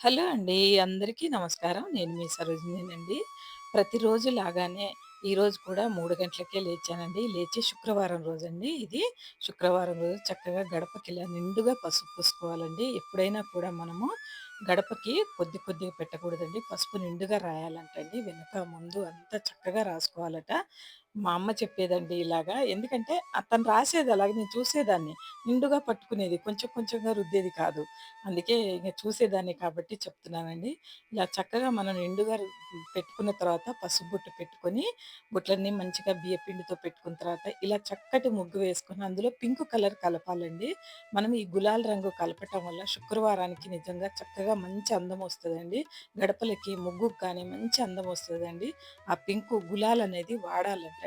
Hello అండి. అందరికీ నమస్కారం. నేను మీ సరోజినేనండి ప్రతిరోజు లాగానే ఈరోజు కూడా మూడు గంటలకే లేచానండి. లేచి శుక్రవారం రోజండి ఇది. శుక్రవారం రోజు చక్కగా గడపకి ఇలా నిండుగా పసుపు పూసుకోవాలండి. ఎప్పుడైనా కూడా మనము గడపకి కొద్ది కొద్దిగా పెట్టకూడదండి. పసుపు నిండుగా రాయాలంటండి. వెనక, ముందు అంతా చక్కగా రాసుకోవాలట. మా అమ్మ చెప్పేదండి ఇలాగా. ఎందుకంటే అతను రాసేది అలాగే నేను చూసేదాన్ని. నిండుగా పట్టుకునేది. కొంచెం కొంచెంగా రుద్దేది కాదు. అందుకే ఇంక చూసేదాన్ని కాబట్టి చెప్తున్నానండి. ఇలా చక్కగా మనం నిండుగా రు పెట్టుకున్న తర్వాత పసుపు బుట్టు పెట్టుకొని, బుట్టలన్నీ మంచిగా బియ్యపిండితో పెట్టుకున్న తర్వాత ఇలా చక్కటి ముగ్గు వేసుకొని అందులో పింక్ కలర్ కలపాలండి. మనం ఈ గులాల్ రంగు కలపటం వల్ల శుక్రవారానికి నిజంగా చక్కగా మంచి అందం వస్తుందండి గడపలకి ముగ్గుకు కానీ మంచి అందం వస్తుందండి ఆ పింకు గులాల్ అనేది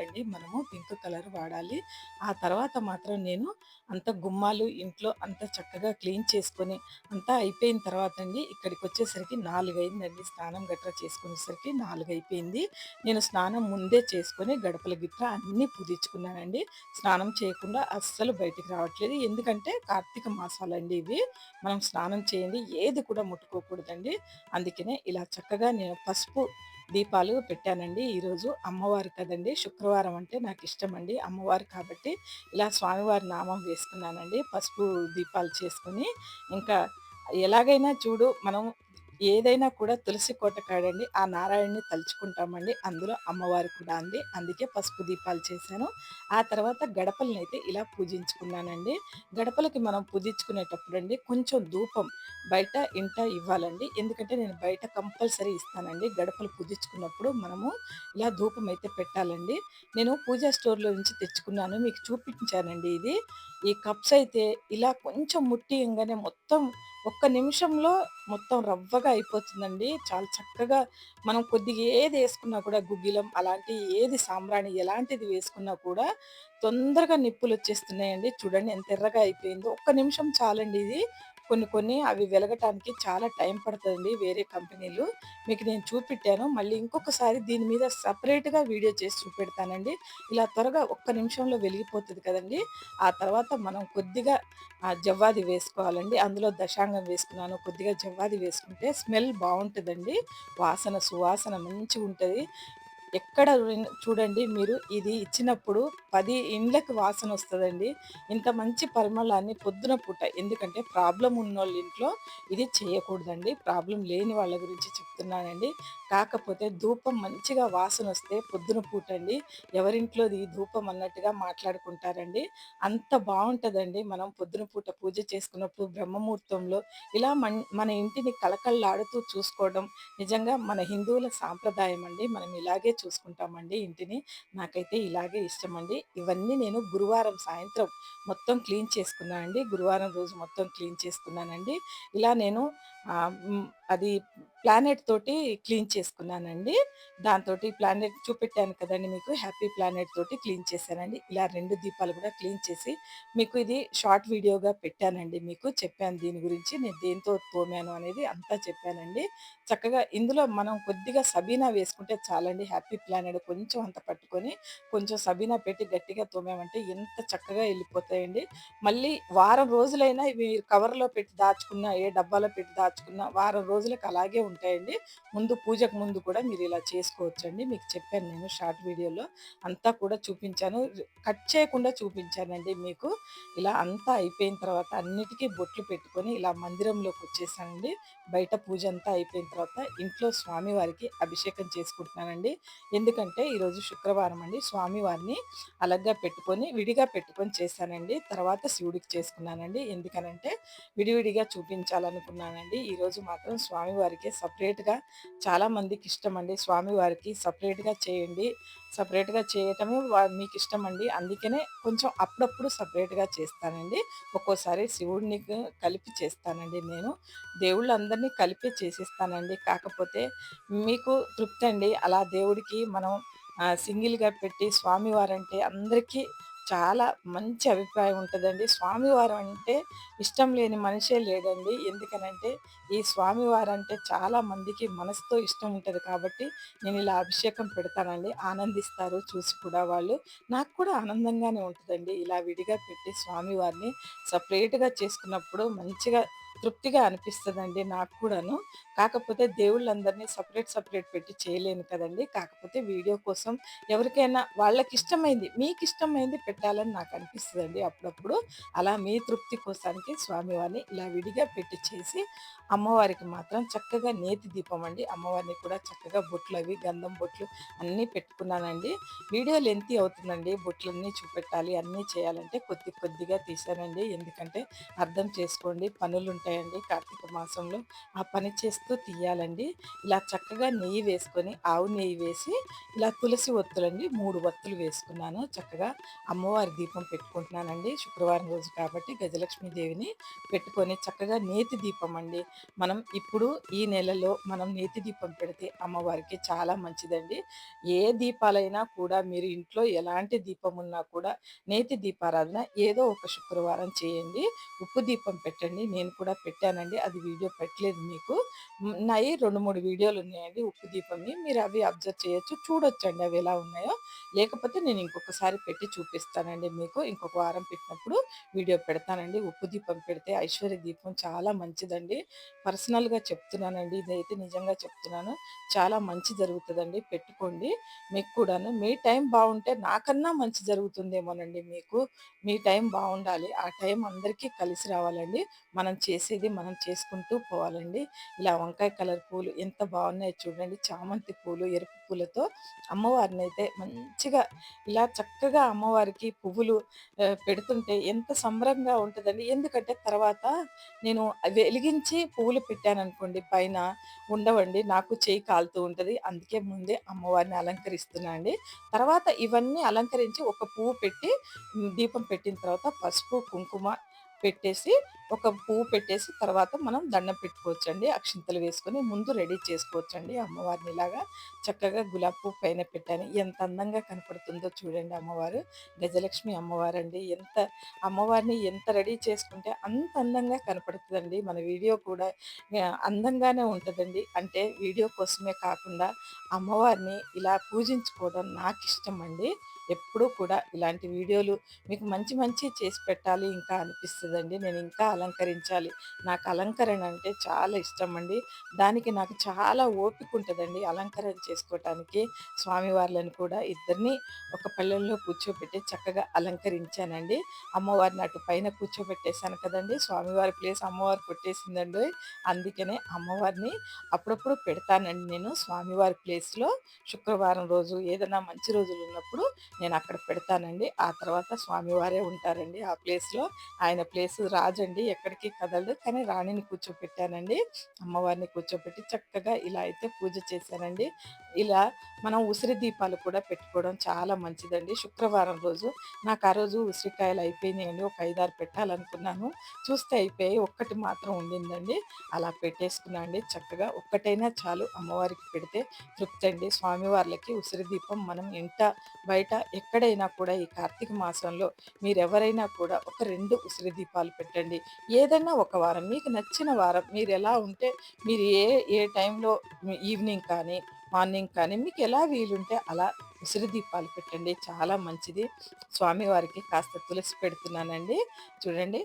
అండి మనము పింక్ కలర్ వాడాలి. ఆ తర్వాత మాత్రం నేను అంత గుమ్మాలు ఇంట్లో అంత చక్కగా క్లీన్ చేసుకొని, అంతా అయిపోయిన తర్వాత అండి ఇక్కడికి వచ్చేసరికి నాలుగు అయిందండి. స్నానం గట్రా చేసుకునేసరికి నాలుగు అయిపోయింది. నేను స్నానం ముందే చేసుకొని గడపల గిట్రా అన్నీ పూజించుకున్నానండి. స్నానం చేయకుండా అస్సలు బయటికి రావట్లేదు. ఎందుకంటే కార్తీక మాసాలండి ఇవి. మనం స్నానం చేయండి ఏది కూడా ముట్టుకోకూడదండి. అందుకనే ఇలా చక్కగా నేను పసుపు దీపాలు పెట్టానండి ఈరోజు. అమ్మవారు కదండీ! శుక్రవారం అంటే నాకు ఇష్టం అండి అమ్మవారు కాబట్టి ఇలా స్వామివారి నామం వేసుకున్నానండి. పసుపు దీపాలు చేసుకొని, ఇంకా ఎలాగైనా చూడు మనం ఏదైనా కూడా తులసి కోట కాడండి ఆ నారాయణ్‌ని తలుచుకుంటామండి. అందులో అమ్మవారు కూడా అండి. అందుకే పసుపు దీపాలు చేశాను. ఆ తర్వాత గడపలనైతే ఇలా పూజించుకున్నానండి. గడపలకి మనం పూజించుకునేటప్పుడు అండి కొంచెం ధూపం బయట, ఇంట ఇవ్వాలండి. ఎందుకంటే నేను బయట కంపల్సరీ ఇస్తానండి. గడపలు పూజించుకున్నప్పుడు మనము ఇలా ధూపం అయితే పెట్టాలండి. నేను పూజా స్టోర్‌లో నుంచి తెచ్చుకున్నాను. మీకు చూపించానండి ఇది. ఈ కప్స్ అయితే ఇలా కొంచెం ముట్టియంగానే మొత్తం ఒక్క నిమిషంలో మొత్తం రవ్వగా అయిపోతుందండి. చాలా చక్కగా మనం కొద్దిగా ఏది వేసుకున్నా కూడా గుగ్గిలం అలాంటి ఏది సాంబ్రాణి ఎలాంటిది వేసుకున్నా కూడా తొందరగా నిప్పులు వచ్చేస్తున్నాయండి చూడండి ఎంత ఎర్రగా అయిపోయిందో. ఒక్క నిమిషం చాలండి ఇది. కొన్ని కొన్ని అవి వెలగటానికి చాలా టైం పడుతుందండి వేరే కంపెనీలు. మీకు నేను చూపెట్టాను. మళ్ళీ ఇంకొకసారి దీని మీద సపరేట్గా వీడియో చేసి చూపెడతానండి. ఇలా త్వరగా ఒక్క నిమిషంలో వెలిగిపోతుంది కదండి ఆ తర్వాత మనం కొద్దిగా జవ్వాది వేసుకోవాలండి. అందులో దశాంగం వేసుకున్నాను. కొద్దిగా జవ్వాది వేసుకుంటే స్మెల్ బాగుంటుందండి వాసన సువాసన మంచిగా ఉంటుంది ఎక్కడ చూడండి మీరు ఇది ఇచ్చినప్పుడు పది ఇండ్లకు వాసన వస్తుందండి ఇంత మంచి పరిమళాన్ని పొద్దున పూట ఎందుకంటే ప్రాబ్లం ఉన్న వాళ్ళ ఇంట్లో ఇది చేయకూడదండి. ప్రాబ్లం లేని వాళ్ళ గురించి చెప్తున్నానండి. కాకపోతే ధూపం మంచిగా వాసనొస్తే పొద్దున పూటండి ఎవరింట్లోది ఈ ధూపం అన్నట్టుగా మాట్లాడుకుంటారండి. అంత బాగుంటుందండి మనం పొద్దున పూట పూజ చేసుకున్నప్పుడు బ్రహ్మముహూర్తంలో ఇలా మన్ మన ఇంటిని కళకళలాడుతూ చూసుకోవడం నిజంగా మన హిందువుల సాంప్రదాయం అండి. మనం ఇలాగే చూసుకుంటామండి ఇంటిని. నాకైతే ఇలాగే ఇష్టమండి. ఇవన్నీ నేను గురువారం సాయంత్రం మొత్తం క్లీన్ చేసుకున్నాను అండి. గురువారం రోజు మొత్తం క్లీన్ చేసుకున్నానండి. ఇలా నేను అది ప్లానెట్ తోటి క్లీన్ చేసుకున్నానండి. దాంతో ప్లానెట్ చూపెట్టాను కదండీ మీకు. హ్యాపీ ప్లానెట్ తోటి క్లీన్ చేశానండి. ఇలా రెండు దీపాలు కూడా క్లీన్ చేసి మీకు ఇది షార్ట్ వీడియోగా పెట్టానండి మీకు. చెప్పాను దీని గురించి. నేను దేనితో తోమాను అనేది అంతా చెప్పానండి. చక్కగా ఇందులో మనం కొద్దిగా సబీనా వేసుకుంటే చాలండి. హ్యాపీ ప్లానెడ్ కొంచెం అంత పట్టుకొని, కొంచెం సబీనా పెట్టి గట్టిగా తోమామంటే ఎంత చక్కగా వెళ్ళిపోతాయండి మళ్ళీ వారం రోజులైనా మీరు కవర్‌లో పెట్టి దాచుకున్న, ఏ డబ్బాలో పెట్టి దాచుకున్నా వారం రోజులకు అలాగే ఉంటాయండి. ముందు పూజకు ముందు కూడా మీరు ఇలా చేసుకోవచ్చండి. మీకు చెప్పాను నేను షార్ట్ వీడియోలో. అంతా కూడా చూపించాను. కట్ చేయకుండా చూపించానండి మీకు. ఇలా అంతా అయిపోయిన తర్వాత అన్నిటికీ బొట్లు పెట్టుకొని ఇలా మందిరంలోకి వచ్చేసానండి బయట పూజ అంతా అయిపోయిన తర్వాత ఇంట్లో స్వామివారికి అభిషేకం చేసుకుంటున్నానండి. ఎందుకంటే ఈరోజు శుక్రవారం అండి. స్వామివారిని అలగ్గా పెట్టుకొని, విడిగా పెట్టుకొని చేశానండి. తర్వాత శివుడికి చేసుకున్నానండి. ఎందుకనంటే విడివిడిగా చూపించాలనుకున్నానండి. ఈరోజు మాత్రం స్వామివారికి సపరేట్గా చాలామందికి ఇష్టం అండి స్వామివారికి సపరేట్గా చేయండి. సపరేట్గా చేయటమే ఇష్టం అండి అందుకనే కొంచెం అప్పుడప్పుడు సపరేట్గా చేస్తానండి. ఒక్కోసారి శివుడిని కలిపి చేస్తానండి నేను. దేవుళ్ళందరిని కలిపే చేసేస్తానండి. కాకపోతే మీకు తృప్తి అండి అలా దేవుడికి మనం సింగిల్‌గా పెట్టి స్వామివారంటే అందరికీ చాలా మంచి అభిప్రాయం ఉంటుందండి స్వామివారు అంటే ఇష్టం లేని మనిషే లేదండి ఎందుకనంటే ఈ స్వామివారంటే చాలా మందికి మనసుతో ఇష్టం ఉంటుంది కాబట్టి నేను ఇలా అభిషేకం పెడతానండి. ఆనందిస్తారు చూసి కూడా వాళ్ళు. నాకు కూడా ఆనందంగానే ఉంటుందండి ఇలా విడిగా పెట్టి స్వామివారిని సపరేట్గా చేసుకున్నప్పుడు మంచిగా తృప్తిగా అనిపిస్తుందండి నాకు కూడాను. కాకపోతే దేవుళ్ళందరినీ సపరేట్ సపరేట్ పెట్టి చేయలేను కదండి కాకపోతే వీడియో కోసం ఎవరికైనా వాళ్ళకి ఇష్టమైంది మీకు ఇష్టమైంది పెట్టాలని నాకు అనిపిస్తుందండి అప్పుడప్పుడు. అలా మీ తృప్తి కోసానికి స్వామివారిని ఇలా విడిగా పెట్టి చేసి, అమ్మవారికి మాత్రం చక్కగా నేతి దీపం అండి. అమ్మవారిని కూడా చక్కగా బొట్లు అవి గంధం బొట్లు అన్నీ పెట్టుకున్నానండి. వీడియో లెంతీ అవుతుందండి. బొట్లన్నీ చూపెట్టాలి, అన్నీ చేయాలంటే కొద్ది కొద్దిగా తీశానండి. ఎందుకంటే అర్థం చేసుకోండి పనులు ఉంటాయండి కార్తీక మాసంలో. ఆ పని చేస్తూ తీయాలండి. ఇలా చక్కగా నెయ్యి వేసుకొని, ఆవు నెయ్యి వేసి, ఇలా తులసి ఒత్తులండి మూడు ఒత్తులు వేసుకున్నాను. చక్కగా అమ్మవారి దీపం పెట్టుకుంటున్నానండి. శుక్రవారం రోజు కాబట్టి గజలక్ష్మీదేవిని పెట్టుకొని చక్కగా నేతి దీపం అండి. మనం ఇప్పుడు ఈ నెలలో మనం నేతి దీపం పెడితే అమ్మవారికి చాలా మంచిదండి. ఏ దీపాలైనా కూడా మీరు ఇంట్లో ఎలాంటి దీపం ఉన్నా కూడా నేతి దీపారాధన ఏదో ఒక శుక్రవారం చేయండి. ఉప్పు దీపం పెట్టండి. నేను కూడా పెట్టానండి. అది వీడియో పెట్టలేదు మీకు. హ్మ్. నాయి 2, 3 వీడియోలు ఉన్నాయండి ఉప్పు దీపంని మీరు అవి అబ్జర్వ్ చేయొచ్చు. చూడొచ్చండి అవి ఎలా ఉన్నాయో. లేకపోతే నేను ఇంకొకసారి పెట్టి చూపిస్తానండి మీకు. ఇంకొక వారం పెట్టినప్పుడు వీడియో పెడతానండి. ఉప్పు దీపం పెడితే ఐశ్వర్య దీపం చాలా మంచిదండి. పర్సనల్‌గా చెప్తున్నానండి. ఇదైతే నిజంగా చెప్తున్నాను. చాలా మంచి జరుగుతుందండి పెట్టుకోండి. మీకు కూడాను. మీ టైం బాగుంటే నాకన్నా మంచి జరుగుతుందేమోనండి మీకు. మీ టైం బాగుండాలి ఆ టైం అందరికీ కలిసి రావాలండి. మనం చేసేది మనం చేసుకుంటూ పోవాలండి. ఇలా వంకాయ కలర్ పూలు ఎంత బాగున్నాయో చూడండి. చామంతి పూలు, ఎరుపు పూలతో అమ్మవారినైతే మంచిగా ఇలా చక్కగా అమ్మవారికి పువ్వులు పెడుతుంటే ఎంత సంబరంగా ఉంటుందండి ఎందుకంటే తర్వాత నేను వెలిగించి పువ్వులు పెట్టాననుకోండి పైన ఉండవండి. నాకు చేయి కాలుతూ ఉంటుంది అందుకే ముందే అమ్మవారిని అలంకరిస్తున్నా అండి. తర్వాత ఇవన్నీ అలంకరించి ఒక పువ్వు పెట్టి దీపం పెట్టిన తర్వాత పసుపు, కుంకుమ పెట్టేసి, ఒక పువ్వు పెట్టేసి తర్వాత మనం దండం పెట్టుకోవచ్చండి. అక్షింతలు వేసుకొని ముందు రెడీ చేసుకోవచ్చండి అమ్మవారిని ఇలాగా. చక్కగా గులాబీ పువ్వు పైన పెట్టాను. ఎంత అందంగా కనపడుతుందో చూడండి అమ్మవారు. గజలక్ష్మి అమ్మవారండి. ఎంత అమ్మవారిని ఎంత రెడీ చేసుకుంటే అంత అందంగా కనపడుతుందండి మన వీడియో కూడా అందంగానే ఉంటుందండి అంటే వీడియో కోసమే కాకుండా అమ్మవారిని ఇలా పూజించుకోవడం అండి ఎప్పుడూ కూడా ఇలాంటి వీడియోలు మీకు మంచి మంచి చేసి పెట్టాలి ఇంకా అనిపిస్తుందండి నేను ఇంకా అలంకరించాలి. నాకు అలంకరణ అంటే చాలా ఇష్టం అండి దానికి నాకు చాలా ఓపిక ఉంటుందండి అలంకరణ చేసుకోవటానికి. స్వామివార్లను కూడా ఇద్దరిని ఒక పళ్ళెంలో కూర్చోబెట్టి చక్కగా అలంకరించానండి. అమ్మవారిని అటు పైన కూర్చోబెట్టేశాను కదండి స్వామివారి ప్లేస్ అమ్మవారు కొట్టేసిందండి అందుకనే అమ్మవారిని అప్పుడప్పుడు పెడతానండి నేను స్వామివారి ప్లేస్‌లో. శుక్రవారం రోజు ఏదైనా మంచి రోజులు ఉన్నప్పుడు నేను అక్కడ పెడతానండి. ఆ తర్వాత స్వామివారే ఉంటారండి ఆ ప్లేస్‌లో. ఆయన ప్లేస్ రాజండి ఎక్కడికి కదలదు కానీ రాణిని కూర్చోపెట్టానండి. అమ్మవారిని కూర్చోపెట్టి చక్కగా ఇలా అయితే పూజ చేశానండి. ఇలా మనం ఉసిరి దీపాలు కూడా పెట్టుకోవడం చాలా మంచిదండి. శుక్రవారం రోజు నాకు ఆ రోజు ఉసిరికాయలు అయిపోయినాయండి. ఒక 5, 6 పెట్టాలనుకున్నాను. చూస్తే అయిపోయి ఒక్కటి మాత్రం ఉండిందండి. అలా పెట్టేసుకున్నా అండి చక్కగా. ఒక్కటైనా చాలు అమ్మవారికి పెడితే తృప్తండి. స్వామివార్లకి ఉసిరి దీపం మనం ఇంట, బయట ఎక్కడైనా కూడా ఈ కార్తీక మాసంలో మీరెవరైనా కూడా ఒక రెండు ఉసిరి దీపాలు పెట్టండి. ఏదైనా ఒక వారం మీకు నచ్చిన వారం మీరు ఎలా ఉంటే మీరు ఏ ఏ టైంలో ఈవినింగ్ కానీ, మార్నింగ్ కానీ మీకు ఎలా వీలుంటే అలా ఉసిరి దీపాలు పెట్టండి. చాలా మంచిది. స్వామివారికి కాస్త తులసి పెడుతున్నానండి. చూడండి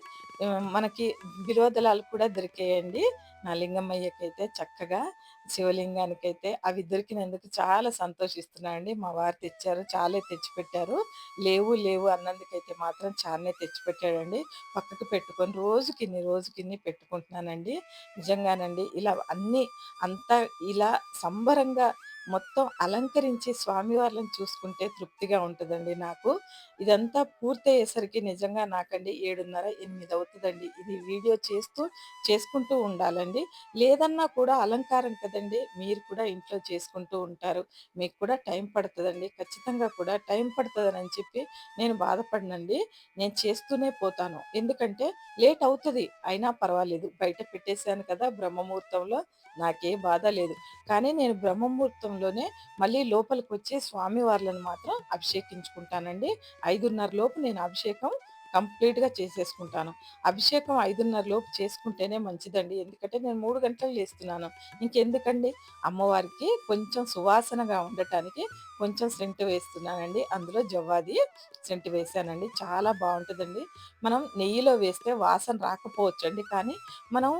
మనకి బిల్వదళాలు కూడా దొరికాయండి. నా లింగమయ్యకైతే చక్కగా, శివలింగానికైతే అవి దొరికినందుకు చాలా సంతోషిస్తున్నాను అండి. మా వారు తెచ్చారు. చాలే తెచ్చిపెట్టారు. లేవు, లేవు అన్నందుకైతే మాత్రం చాలానే తెచ్చిపెట్టాడండి. పక్కకు పెట్టుకొని రోజుకిన్ని, రోజుకిన్ని పెట్టుకుంటున్నానండి. నిజంగానండి ఇలా అన్నీ అంతా ఇలా సంబరంగా మొత్తం అలంకరించి స్వామివార్లను చూసుకుంటే తృప్తిగా ఉంటుందండి నాకు. ఇదంతా పూర్తయ్యేసరికి నిజంగా నాకండి ఏడున్నర ఎనిమిది అవుతుందండి ఇది వీడియో చేస్తూ, చేసుకుంటూ ఉండాలండి. లేదన్నా కూడా అలంకారం కదండి మీరు కూడా ఇంట్లో చేసుకుంటూ ఉంటారు. మీకు కూడా టైం పడుతుందండి ఖచ్చితంగా కూడా టైం పడుతుందని చెప్పి నేను బాధపడనండి. నేను చేస్తూనే పోతాను. ఎందుకంటే లేట్ అవుతుంది అయినా పర్వాలేదు. బయట పెట్టేశాను కదా! బ్రహ్మముహూర్తంలో నాకే బాధ లేదు. కానీ నేను బ్రహ్మముహూర్తంలోనే మళ్ళీ లోపలికి లోపలికొచ్చి స్వామివార్లను మాత్రం అభిషేకించుకుంటానండి. 5:30 లోపు నేను అభిషేకం కంప్లీట్‌గా చేసేసుకుంటాను. అభిషేకం 5:30 లోపు చేసుకుంటేనే మంచిదండి. ఎందుకంటే నేను మూడు గంటలు చేస్తున్నాను ఇంకెందుకండి అమ్మవారికి కొంచెం సువాసనగా ఉండటానికి కొంచెం సెంటు వేస్తున్నానండి. అందులో జవ్వాది సెంటు వేశానండి. చాలా బాగుంటుందండి మనం నెయ్యిలో వేస్తే వాసన రాకపోవచ్చండి. కానీ మనం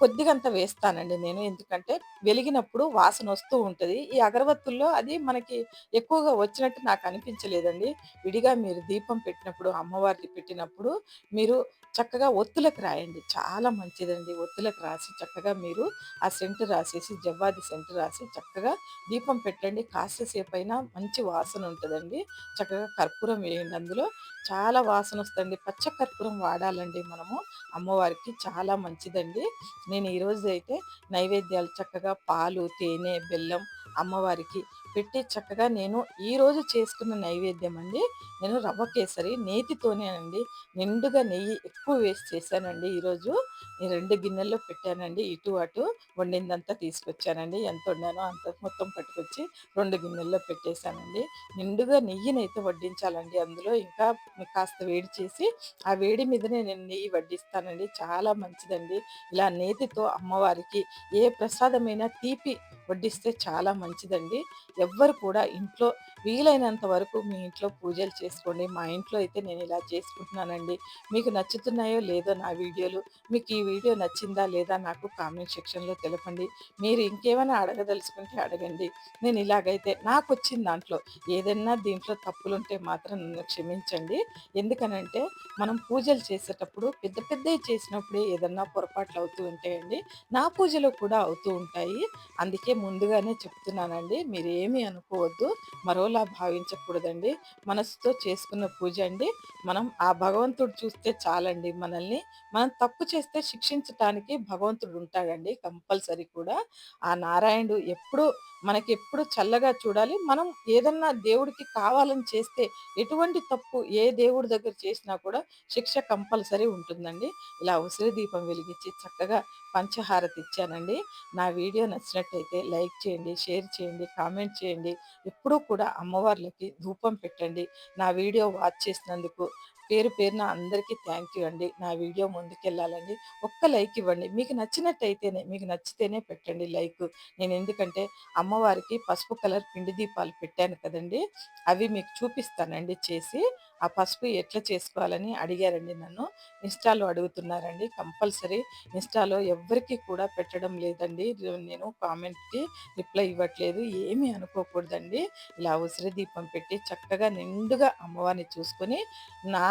కొద్దిగంత వేస్తానండి నేను. ఎందుకంటే వెలిగినప్పుడు వాసన వస్తూ ఉంటుంది ఈ అగరబత్తుల్లో అది మనకి ఎక్కువగా వచ్చినట్టు నాకు అనిపించలేదండి. విడిగా మీరు దీపం పెట్టినప్పుడు, అమ్మవారికి పెట్టినప్పుడు మీరు చక్కగా ఒత్తులకు రాయండి. చాలా మంచిదండి. ఒత్తులకు రాసి చక్కగా మీరు ఆ సెంటు రాసేసి జవ్వాది సెంటు రాసి చక్కగా దీపం పెట్టండి. కాసేసేపయినా మంచి వాసన ఉంటుందండి చక్కగా కర్పూరం వేయండి అందులో. చాలా వాసన వస్తుంది పచ్చ కర్పూరం వాడాలండి మనము. అమ్మవారికి చాలా మంచిదండి. నేను ఈరోజైతే నైవేద్యాలు చక్కగా పాలు, తేనె, బెల్లం అమ్మవారికి పెట్టి చక్కగా నేను ఈరోజు చేసుకున్న నైవేద్యం అండి. నేను రవ్వ కేసరి నేతితోనే అండి నిండుగా నెయ్యి ఎక్కువ వేసి చేశానండి ఈరోజు. నేను రెండు గిన్నెల్లో పెట్టానండి. ఇటు అటు వండిందంతా తీసుకొచ్చానండి. ఎంత వండానో అంత మొత్తం పట్టుకొచ్చి రెండు గిన్నెల్లో పెట్టేశానండి. నిండుగా నెయ్యినైతే వడ్డించాలండి అందులో. ఇంకా కాస్త వేడి చేసి ఆ వేడి మీదనే నేను నెయ్యి వడ్డిస్తానండి. చాలా మంచిదండి. ఇలా నేతితో అమ్మవారికి ఏ ప్రసాదమైనా తీపి వడ్డిస్తే చాలా మంచిదండి. ఎవ్వరు కూడా ఇంట్లో వీలైనంత వరకు మీ ఇంట్లో పూజలు చేసుకోండి. మా ఇంట్లో అయితే నేను ఇలా చేసుకుంటున్నానండి. మీకు నచ్చుతున్నాయో లేదో నా వీడియోలు. మీకు ఈ వీడియో నచ్చిందా లేదా నాకు కామెంట్ సెక్షన్‌లో తెలపండి. మీరు ఇంకేమైనా అడగదలుచుకుంటే అడగండి. నేను ఇలాగైతే నాకు వచ్చింది దాంట్లో ఏదైనా దీంట్లో తప్పులుంటే మాత్రం నన్ను క్షమించండి. ఎందుకనంటే మనం పూజలు చేసేటప్పుడు పెద్ద పెద్దవి చేసినప్పుడే ఏదన్నా పొరపాట్లు అవుతూ ఉంటాయండి. నా పూజలో కూడా అవుతూ ఉంటాయి. అందుకే ముందుగానే చెప్తున్నానండి. ఏమీ అనుకోవద్దు. మరోలా భావించకూడదండి. మనసుతో చేసుకున్న పూజ అండి. మనం ఆ భగవంతుడు చూస్తే చాలండి మనల్ని. మనం తప్పు చేస్తే శిక్షించటానికి భగవంతుడు ఉంటాడండి కంపల్సరీ కూడా. ఆ నారాయణుడు ఎప్పుడు మనకి ఎప్పుడు చల్లగా చూడాలి. మనం ఏదన్నా దేవుడికి కావాలని చేస్తే ఎటువంటి తప్పు ఏ దేవుడి దగ్గర చేసినా కూడా శిక్ష కంపల్సరీ ఉంటుందండి. ఇలా ఉసిరి దీపం వెలిగించి చక్కగా పంచహారతి ఇచ్చానండి. నా వీడియో నచ్చినట్టయితే లైక్ చేయండి, షేర్ చేయండి, కామెంట్ చేయండి. ఎప్పుడూ కూడా అమ్మవార్లకి ధూపం పెట్టండి. నా వీడియో వాచ్ చేసినందుకు పేరు పేరున అందరికీ థ్యాంక్ యూ అండి. నా వీడియో ముందుకెళ్ళాలండి. ఒక్క లైక్ ఇవ్వండి. మీకు నచ్చినట్టయితేనే మీకు నచ్చితేనే పెట్టండి లైక్ నేను ఎందుకంటే అమ్మవారికి పసుపు కలర్ పిండి దీపాలు పెట్టాను కదండీ! అవి మీకు చూపిస్తానండి చేసి. ఆ పసుపు ఎట్లా చేసుకోవాలని అడిగారండి నన్ను. ఇన్‌స్టాలో అడుగుతున్నారండి. కంపల్సరీ ఇన్‌స్టాలో ఎవ్వరికీ కూడా పెట్టడం లేదండి. నేను కామెంట్‌కి రిప్లై ఇవ్వట్లేదు. ఏమీ అనుకోకూడదండి. ఇలా ఉసిరి దీపం పెట్టి చక్కగా నిండుగా అమ్మవారిని చూసుకొని నా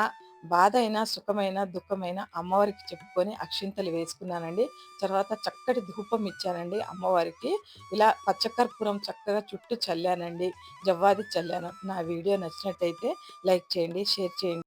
బాధ అయినా, సుఖమైన, దుఃఖమైన అమ్మవారికి చెప్పుకొని అక్షింతలు వేసుకున్నానండి. తర్వాత చక్కటి ధూపం ఇచ్చానండి అమ్మవారికి. ఇలా పచ్చకర్పూరం చక్కగా చుట్టూ చల్లానండి. జవ్వాది చల్లాను. నా వీడియో నచ్చినట్టయితే లైక్ చేయండి, షేర్ చేయండి.